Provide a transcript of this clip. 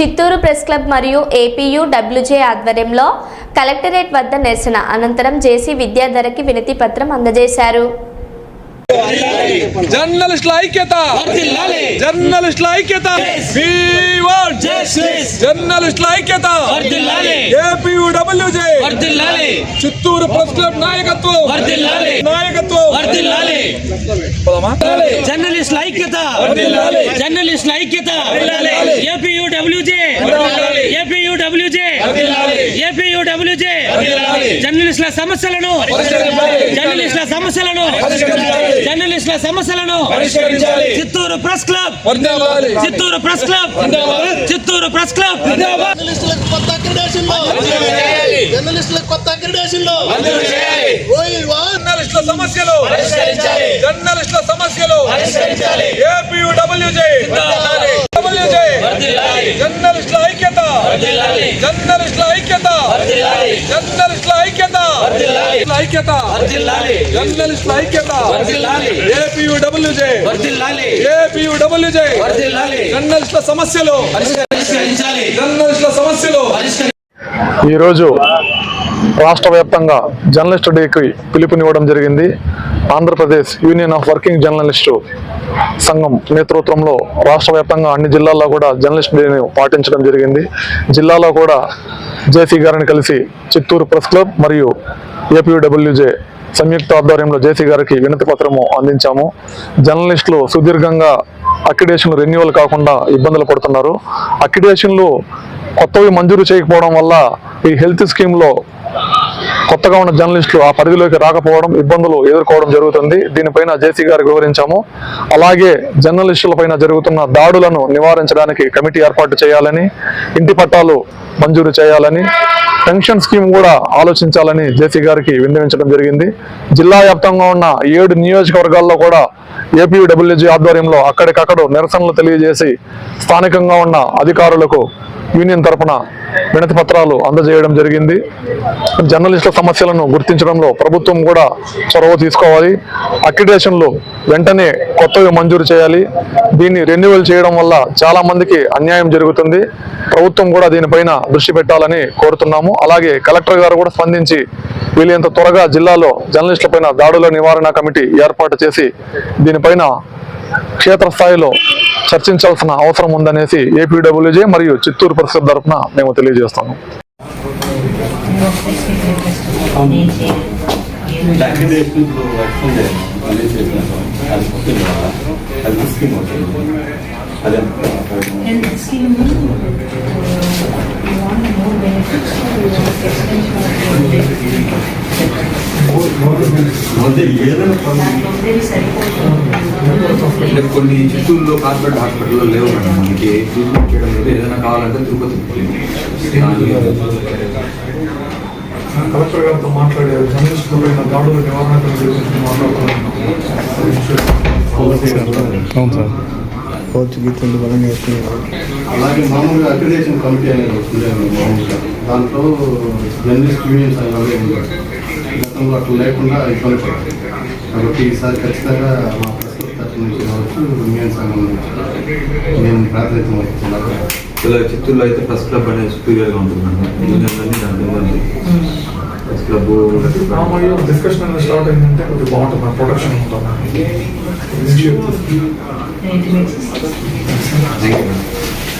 Chittoor press club మరియు A P U W J ఆధ్వర్యంలో collectorate వద్ద నిరసన అనంతరం జేసీ విద్యాధరకి వినతి పత్రం అందజేశారు జర్నలిస్టుల ఐక్యత వర్ధిల్లాలి. జర్నలిస్టుల ఐక్యత. జర్నలిస్టుల ఐక్యత వర్ధిల్లాలి. ఏపీయూడబ్ల్యూజే వర్ధిల్లాలి చిత్తూరు ప్రెస్ క్లబ్ నాయకత్వం వర్ధిల్లాలి. నాయకత్వం? జర్నలిస్టుల ఐక్యత వర్ధిల్లాలి. జర్నలిస్టుల ఐక్యత వర్ధిల్లాలి. ఏపీయూడబ్ల్యూజే వర్ధిల్లాలి. ఏపీయూడబ్ల్యూజే వర్ధిల్లాలి. ఏపీయూడబ్ల్యూజే వర్ధిల్లాలి. జర్నలిస్టుల సమస్యలను పరిష్కరించాలి. జర్నలిస్టుల సమస్యలను పరిష్కరించాలి. జర్నలిస్టుల సమస్యలను పరిష్కరించాలి. Chittoor press club. Chittoor press club. Chittoor press club జర్నలిస్టులకు కొత్త కొత్త జర్నలిస్టుల సమస్యలు పరిష్కరించాలి. జర్నలిస్టుల సమస్యలు పరిష్కరించాలి. ఏపీయూడబ్ల్యూజే జిందాబాద్. డబ్ల్యూజే వర్ధిల్లాలి. జర్నలిస్టుల ఐక్యత వర్ధిల్లాలి. జర్నలిస్టుల ఐక్యత. వర్ధిల్లాలి. జర్నలిస్టుల ఐక్యత. వర్ధిల్లాలి. ఐక్యత. వర్ధిల్లాలి. జర్నలిస్టుల ఐక్యత. వర్ధిల్లాలి. ఏపీయూడబ్ల్యూజే. వర్ధిల్లాలి. ఏపీయూడబ్ల్యూజే. వర్ధిల్లాలి. జర్నలిస్టుల సమస్యలు. పరిష్కరించాలి. జర్నలిస్టుల సమస్యలు. ఈరోజు రాష్ట్ర వ్యాప్తంగా జర్నలిస్ట్ డేకి పిలుపునివ్వడం జరిగింది. Andhra Pradesh union of working journalist సంఘం నేతృత్వంలో రాష్ట్ర వ్యాప్తంగా అన్ని జిల్లాల్లో కూడా జర్నలిస్ట్ డేని పాటించడం జరిగింది. జిల్లాలో కూడా జేసీ గారిని కలిసి చిత్తూరు ప్రెస్ క్లబ్ మరియు ఏపీడబ్ల్యూజే సంయుక్త ఆధ్వర్యంలో జేసీ గారికి వినతి పత్రము అందించాము. జర్నలిస్టులు సుదీర్ఘంగా అక్రిడేషన్లు రెన్యువల్ కాకుండా ఇబ్బందులు పడుతున్నారు. అక్రిడేషన్లు కొత్తవి మంజూరు చేయకపోవడం వల్ల ఈ హెల్త్ స్కీమ్లో కొత్తగా ఉన్న జర్నలిస్టులు ఆ పరిధిలోకి రాకపోవడం ఇబ్బందులు ఎదుర్కోవడం జరుగుతుంది. దీనిపైన జేసీ గారికి వివరించాము. అలాగే జర్నలిస్టుల పైన జరుగుతున్న దాడులను నివారించడానికి కమిటీ ఏర్పాటు చేయాలని ఇంటి పట్టాలు మంజూరు చేయాలని పెన్షన్ స్కీమ్ కూడా ఆలోచించాలని జేసీ గారికి విన్నవించడం జరిగింది. జిల్లా వ్యాప్తంగా ఉన్న ఏడు నియోజకవర్గాల్లో కూడా ఏపీడబ్ల్యూజీ ఆధ్వర్యంలో అక్కడికక్కడ నిరసనలు తెలియజేసి స్థానికంగా ఉన్న అధికారులకు యూనియన్ తరఫున వినతి పత్రాలు అందజేయడం జరిగింది. జర్నలిస్టుల సమస్యలను గుర్తించడంలో ప్రభుత్వం కూడా చొరవ తీసుకోవాలి. అక్రిడేషన్లు వెంటనే కొత్తవి మంజూరు చేయాలి. దీన్ని రెన్యువల్ చేయడం వల్ల చాలా మందికి అన్యాయం జరుగుతుంది. ప్రభుత్వం కూడా దీనిపైన దృష్టి పెట్టాలని కోరుతున్నాము. అలాగే కలెక్టర్ గారు కూడా స్పందించి వీలైనంత త్వరగా జిల్లాలో జర్నలిస్టులపైన దాడుల నివారణ కమిటీ ఏర్పాటు చేసి దీనిపైన క్షేత్రస్థాయిలో చర్చించాల్సిన అవసరం ఉందనేసి ఏపీడబ్ల్యూజే మరియు చిత్తూరు పరిషత్ తరఫున మేము తెలియజేస్తాము. అది కొన్ని చిత్తూరులో కార్పొరేట్ హాస్పిటల్లో లేవు మేడం. మనకి ట్రీట్మెంట్ చేయడం లేదు. ఏదైనా కావాలంటే తిరుపతి కలెక్టర్ గారితో మాట్లాడే జర్నలిస్టుల పైన దాడుల నివారణ గురించి సార్. కోచ్ గీతలు నేర్చుకున్నారు అలాగే మామూలుగా అక్రిడేషన్ కమిటీ అనేది వస్తుంది మామూలుగా. దాంట్లో జర్నలిస్ట్ యూనియన్స్ అనేవి ఉంటాయి గతంలో అట్లా లేకుండా ఇబ్బంది పడుతుంది కాబట్టి ఈసారి ఖచ్చితంగా మా ప్రస్తుత తరఫు నుంచి కావచ్చు యూనియన్ సంఘం నుంచి నేను ప్రాతినిధ్యం వహిస్తున్నాను ఇలా చిత్తూరులో అయితే ఫస్ట్ క్లబ్ అనేది superior గా ఉంటుంది మేడం యూనియన్ అన్ని దాంట్లో ఇవ్వండి ఫస్ట్ క్లబ్ డిస్కషన్ అనేది స్టార్ట్ అయిందంటే కొద్దిగా బాగుంటుంది ప్రొడక్షన్ ఉంటుంది? Anything else? Thank you.